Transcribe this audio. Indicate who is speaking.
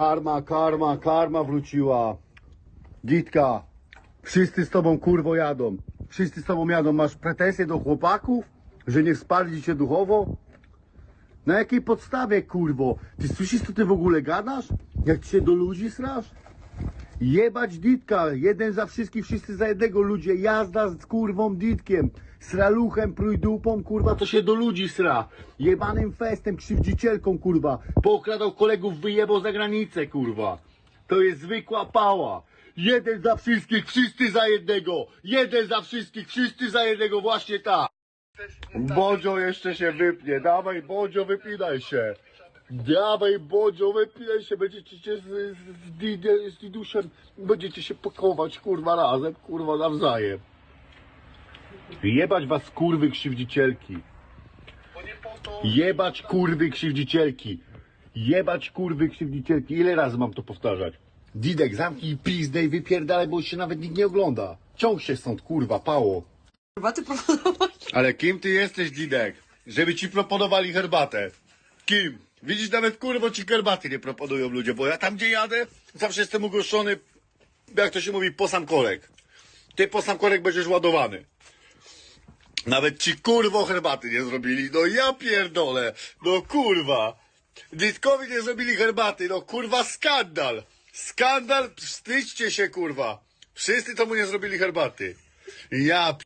Speaker 1: Karma, karma, karma wróciła. Gitka, wszyscy z tobą kurwo jadą. Wszyscy z tobą jadą. Masz pretensje do chłopaków, że nie wsparli cię duchowo? Na jakiej podstawie, kurwo? Ty słyszysz, co ty w ogóle gadasz? Jak ci się do ludzi srasz? Jebać Ditka, jeden za wszystkich, wszyscy za jednego ludzie, jazda z kurwą Ditkiem, sraluchem, prójdupą, kurwa, to się do ludzi sra, jebanym festem, krzywdzicielką, kurwa, pookradał kolegów, wyjebał za granicę, kurwa, to jest zwykła pała, jeden za wszystkich, wszyscy za jednego, jeden za wszystkich, wszyscy za jednego, właśnie tak. Bodzio jeszcze się wypnie, dawaj Bodzio, wypinaj się. Dawaj Bodzio, wypinaj się, będziecie się z, z, z, z będziecie się pakować kurwa razem, kurwa nawzajem. Jebać was kurwy krzywdzicielki. Jebać kurwy krzywdzicielki. Jebać kurwy krzywdzicielki. Ile razy mam to powtarzać? Didek, zamknij pizdę i wypierdalaj, bo się nawet nikt nie ogląda. Ciąg się stąd, kurwa, pało.
Speaker 2: Herbaty proponować?
Speaker 1: Ale kim ty jesteś, Didek? Żeby ci proponowali herbatę. Kim? Widzisz, nawet kurwo ci herbaty nie proponują ludzie, bo ja tam gdzie jadę, zawsze jestem ugoszczony, jak to się mówi, po sam korek. Ty po sam korek będziesz ładowany. Nawet ci kurwo herbaty nie zrobili. No ja pierdolę. No kurwa. Ditkowi nie zrobili herbaty. No kurwa skandal. Skandal. Wstydźcie się kurwa. Wszyscy to mu nie zrobili herbaty. Ja